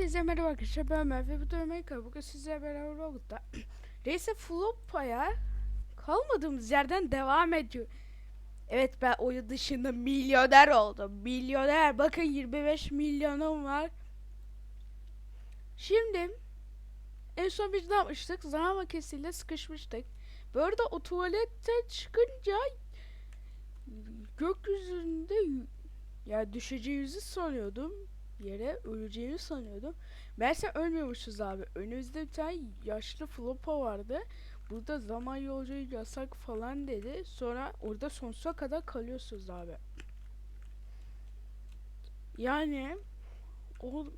Hepinize merhaba arkadaşlar ben Ömer ve bu da Ömer Kaya. Bugün sizlerle beraber Robot'ta Reis'e Flopa'ya kalmadığımız yerden devam ediyor. Evet ben oyun dışında milyoner oldum. Milyoner. Bakın 25 milyonum var. Şimdi en son biz ne yapmıştık? Zaman makinesiyle sıkışmıştık. Bu arada o tuvalette çıkınca gökyüzünde ya düşeceğimizi sanıyordum yere öleceğimi sanıyordum. Meğerse ölmüyormuşuz abi. Önümüzde bir tane yaşlı flopa vardı. Burada zaman yolculuğu yasak falan dedi. Sonra orada sonsuza kadar kalıyorsunuz abi. Yani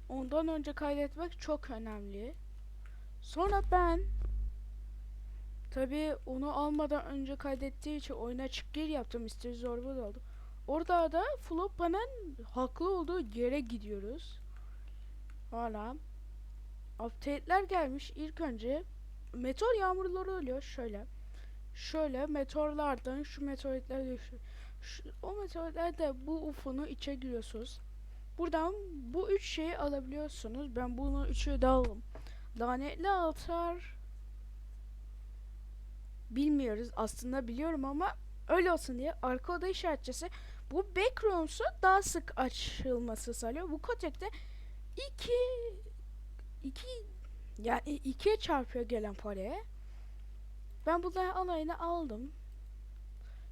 ondan önce kaydetmek çok önemli. Sonra ben tabii onu almadan önce kaydettiği için oyuna çık gir yaptım. İstediği zorba da oldu. Orada da Flopa'nın haklı olduğu yere gidiyoruz. Hala. Update'ler gelmiş. İlk önce meteor yağmurları oluyor. Şöyle. Şöyle meteorlardan şu meteoritler düşüyor. Şu, o meteoritler de bu UFO'nun içe giriyorsunuz. Buradan bu üç şeyi alabiliyorsunuz. Ben bunu üçü de aldım. Lanetli altar bilmiyoruz. Aslında biliyorum ama öyle olsun diye arka oda işaretçisi bu backrooms'u daha sık açılması sağlıyor. Bu kotekte iki iki yani ikiye çarpıyor gelen paraya. Ben bunların alayını aldım.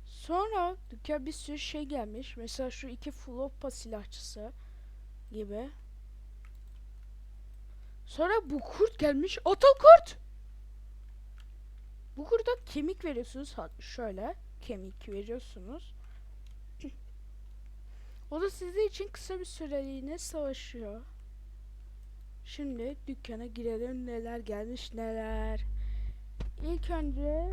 Sonra dükkana bir sürü şey gelmiş. Mesela şu iki flopa silahçısı gibi. Sonra bu kurt gelmiş. Ata kurt! Bu kurda kemik veriyorsunuz. Şöyle kemik veriyorsunuz. O da sizin için kısa bir süreliğine savaşıyor. Şimdi dükkana girelim neler gelmiş neler. İlk önce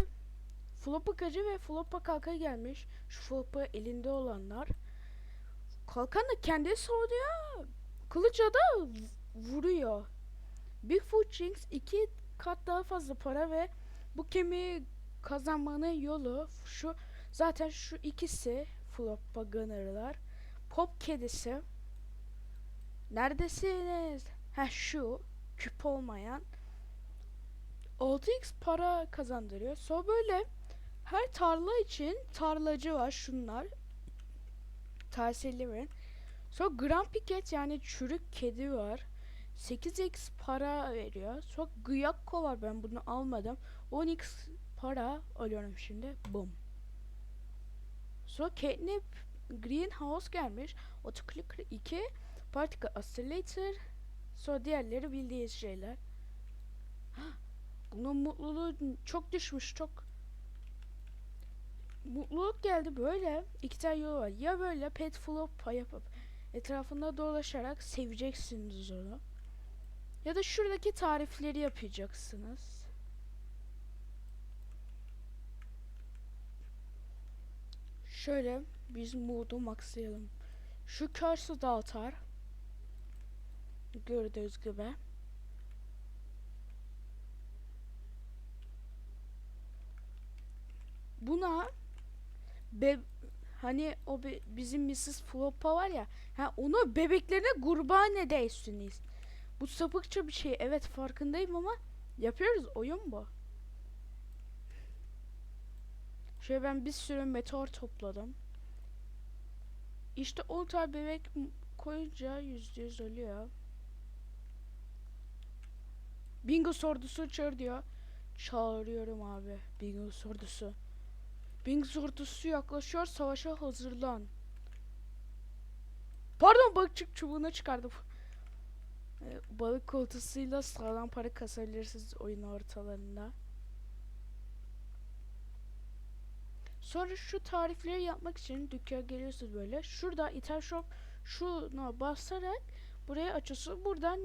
Flopa kacı ve Flopa kalka gelmiş. Şu Flopa elinde olanlar. Kalkan da kendi savunuyor. Kılıca da vuruyor. Bigfoot Jinx iki kat daha fazla para ve bu kemiği kazanmanın yolu şu zaten şu ikisi Flopa Gunner'lar. Pop kedisi. Neredesiniz? Ha şu küp olmayan 6x para kazandırıyor. Sonra böyle her tarla için tarlacı var şunlar. Tahsilli verin. Sonra Grand Piket yani çürük kedi var. 8x para veriyor. Sonra Gıyakko var ben bunu almadım. 10x para alıyorum şimdi. Bum. Sonra Catnip Greenhouse gelmiş. Otoclicker 2 Particle Oscillator Sonra diğerleri bildiğiniz şeyler. Bunun mutluluğu çok düşmüş çok. Mutluluk geldi böyle. iki tane yolu var. Ya böyle pet flop yapıp etrafında dolaşarak seveceksiniz onu. Ya da şuradaki tarifleri yapacaksınız. Şöyle biz modu maxlayalım. Şu curse'ı dağıtar. Gördüğünüz gibi. Buna be hani o be- bizim Mrs. Flop'a var ya ha onu bebeklerine kurban edeysiniz. Bu sapıkça bir şey. Evet farkındayım ama yapıyoruz. Oyun bu. Şöyle ben bir sürü meteor topladım. İşte 10 tane bebek koyunca yüzde yüz ölüyor. Bingo sordusu çağır diyor. Çağırıyorum abi. Bingo sordusu. Bingo sordusu yaklaşıyor. Savaşa hazırlan. Pardon balıkçık çubuğunu çıkardım. Ee, balık koltusuyla sağlam para kasabilirsiniz oyun ortalarında. Sonra şu tarifleri yapmak için dükkana geliyorsunuz böyle. Şurada item shop şuna basarak buraya açıyorsunuz. Buradan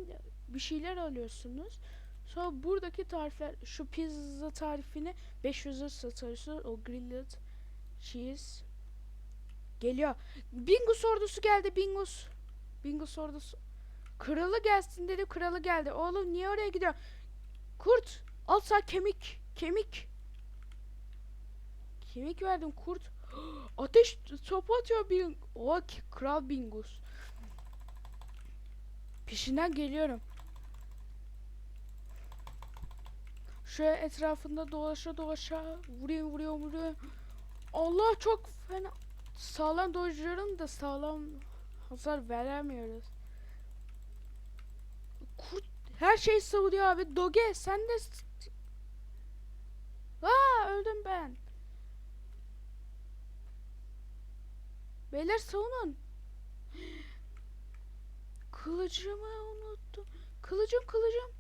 bir şeyler alıyorsunuz. Sonra buradaki tarifler şu pizza tarifini 500'e satıyorsunuz. O grilled cheese geliyor. Bingus ordusu geldi Bingus. Bingus ordusu. Kralı gelsin dedi. Kralı geldi. Oğlum niye oraya gidiyor? Kurt al kemik. Kemik. Kemik verdim kurt. Ateş topu atıyor bin. O kral bingus. Peşinden geliyorum. Şöyle etrafında dolaşa dolaşa vuruyor vuruyor vuruyor. Allah çok fena. Sağlam dojluyorum da sağlam hasar veremiyoruz. Kurt her şey savuruyor abi. Doge sen de Aa öldüm ben. Beyler savunun. Kılıcımı unuttum. Kılıcım kılıcım.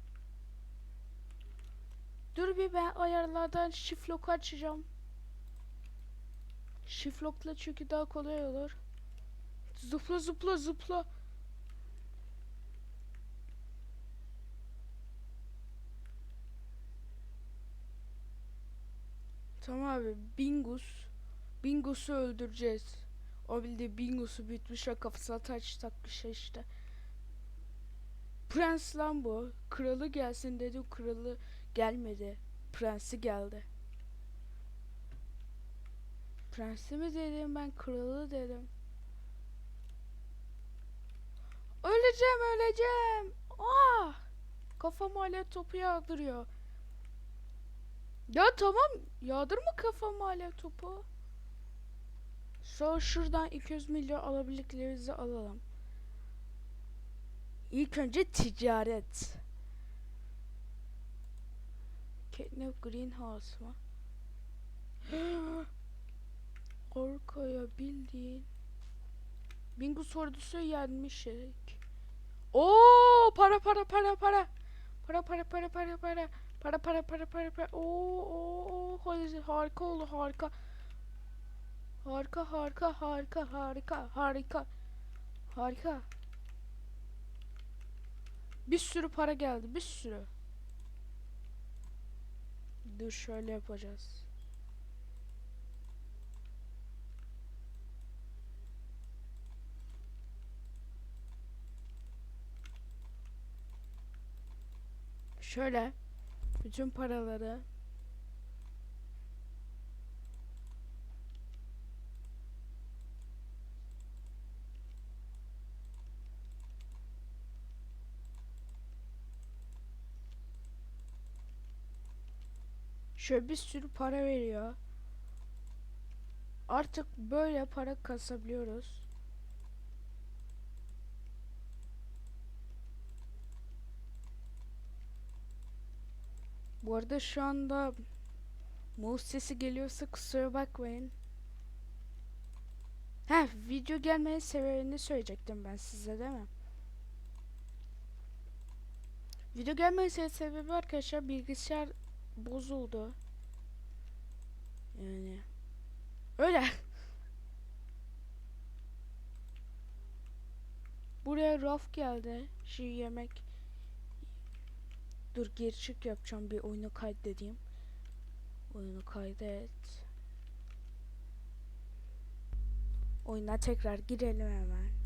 Dur bir ben ayarlardan shift açacağım. Shift çünkü daha kolay olur. Zıpla zıpla zıpla. Tamam abi Bingus. Bingus'u öldüreceğiz. O bildiği Bingus'u bitmiş ya kafasına taç takmış işte. Prens lan bu. Kralı gelsin dedi. Kralı gelmedi. Prensi geldi. Prensi mi dedim ben kralı dedim. Öleceğim öleceğim. Ah! Kafam hala topu yağdırıyor. Ya tamam yağdırma kafama hala topu. Sonra şuradan 200 milyon alabildiklerimizi alalım. İlk önce ticaret. Catnap Greenhouse mı? Arkaya bildiğin. Bingo sordusu yenmişik. Oo para para para para. Para para para para para. Para para para para para. Oo oo oo harika oldu harika. Harika harika harika harika harika. Harika. Bir sürü para geldi bir sürü. Dur şöyle yapacağız. Şöyle bütün paraları şöyle bir sürü para veriyor. Artık böyle para kasabiliyoruz. Bu arada şu anda mouse sesi geliyorsa kusura bakmayın. Heh video gelmeyi sebebini söyleyecektim ben size değil mi? Video gelmesi sebebi arkadaşlar bilgisayar bozuldu. Yani öyle. Buraya raf geldi. Şey yemek. Dur geri çık yapacağım bir oyunu kaydedeyim. Oyunu kaydet. Oyuna tekrar girelim hemen.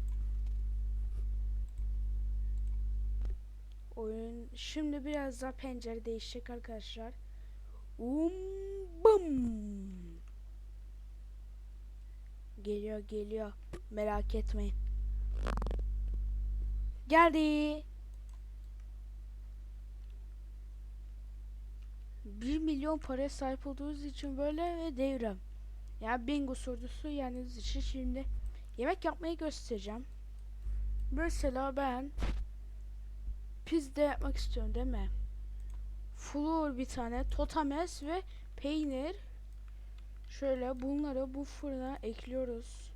Oyun şimdi biraz daha pencere değişecek arkadaşlar. Um bum. Geliyor geliyor. Merak etmeyin. Geldi. 1 milyon paraya sahip olduğunuz için böyle ve devrim. Yani bingo sorusu yani için şimdi yemek yapmayı göstereceğim. Mesela ben pizza yapmak istiyorum değil mi? Flor bir tane, totames ve peynir. Şöyle bunları bu fırına ekliyoruz.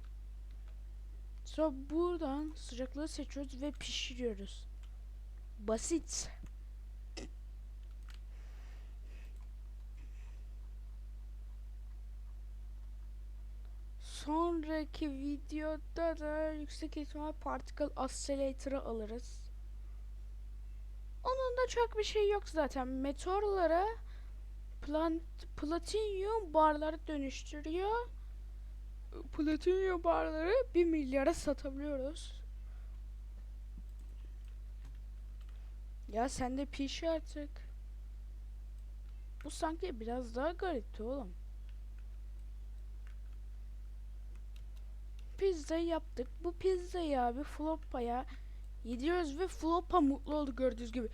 Sonra buradan sıcaklığı seçiyoruz ve pişiriyoruz. Basit. Sonraki videoda da yüksek ihtimal particle oscillator'ı alırız. Onun da çok bir şey yok zaten. Meteorlara plant, platinyum barları dönüştürüyor. Platinyum barları 1 milyara satabiliyoruz. Ya sen de piş artık. Bu sanki biraz daha garipti oğlum. Pizza yaptık. Bu pizzayı abi Floppa'ya yediyoruz ve Floppa mutlu oldu gördüğünüz gibi.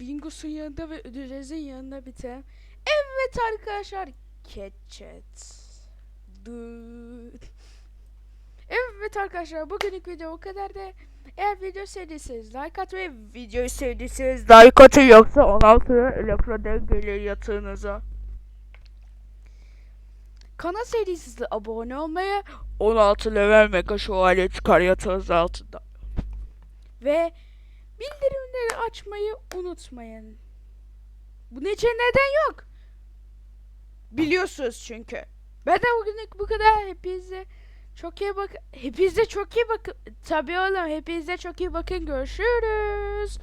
Bingos'un yanında ve Ödülez'in yanında biten. Evet arkadaşlar. Dıt. Evet arkadaşlar bugünlük video bu kadar da eğer video sevdiyseniz like atmayı videoyu sevdiyseniz like atın yoksa 16 elektroden gelir yatağınıza. Kanal serisine abone olmayı 16 level mega şövalye çıkar yatağınız altında. Ve bildirimleri açmayı unutmayın. Bunun için neden yok? Biliyorsunuz çünkü. Ben de bugünlük bu kadar. Hepinize çok iyi bakın. Hepinize çok iyi bakın. Tabii oğlum hepinize çok iyi bakın. Görüşürüz.